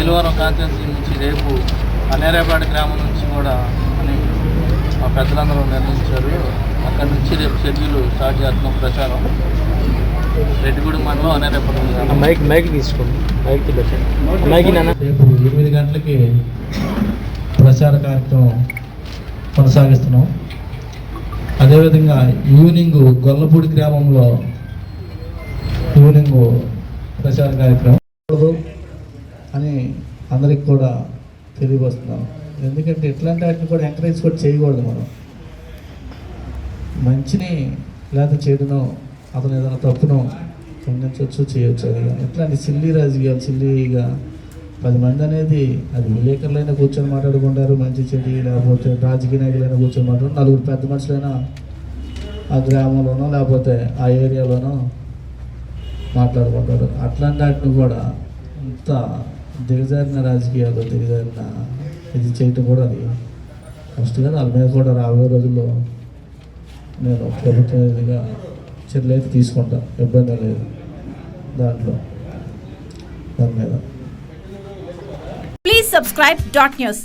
Gannavaram constituency నుంచి రేపు అనేరేపాటి గ్రామం నుంచి కూడా అని మా పెద్దలందరూ నిర్ణయించారు. అక్కడి నుంచి రేపు షెడ్యూల్ స్టార్ట్ చేస్తున్నాం ప్రచారం. రెడ్డిగూడి మండలం అనేరేపటి గ్రామం. మైక్ మైక్ తీసుకోండి. మైక్ మైక్ రేపు ఎనిమిది గంటలకి ప్రచార కార్యక్రమం కొనసాగిస్తున్నాం. అదేవిధంగా ఈవినింగ్ గొల్లపూడి గ్రామంలో ఈవినింగ్ ప్రచార కార్యక్రమం. అని అందరికి కూడా తెలియవస్తున్నాం ఎందుకంటే ఇట్లాంటి వాటిని కూడా ఎంకరేజ్ కూడా చేయకూడదు మనం. మంచిని లేకపోతే చేయడనో అతను ఏదైనా తప్పునో ఖండించవచ్చు చేయొచ్చు అది కానీ ఇట్లాంటి సిల్లీ రాజకీయాలు సిల్లీగా పది మంది అనేది అది విలేకరులైనా కూర్చొని మాట్లాడుకుంటారు మంచి చెడు లేకపోతే రాజకీయ నాయకులైనా కూర్చొని మాట్లాడు నలుగురు పెద్ద మనుషులైనా ఆ గ్రామంలోనో లేకపోతే ఆ ఏరియాలోనో మాట్లాడుకుంటారు అట్లాంటి వాటిని కూడా ఇంత దిగజారిన రాజకీయాలు దిగజారిన ఇది చేయటం కూడా అది ఫస్ట్ కదా. వాళ్ళ మీద కూడా రాబోయే రోజుల్లో నేను ప్రభుత్వం ఇదిగా చర్యలు అయితే తీసుకుంటా. ఇబ్బంది లేదు దాంట్లో. దాని మీద. Please subscribe dot news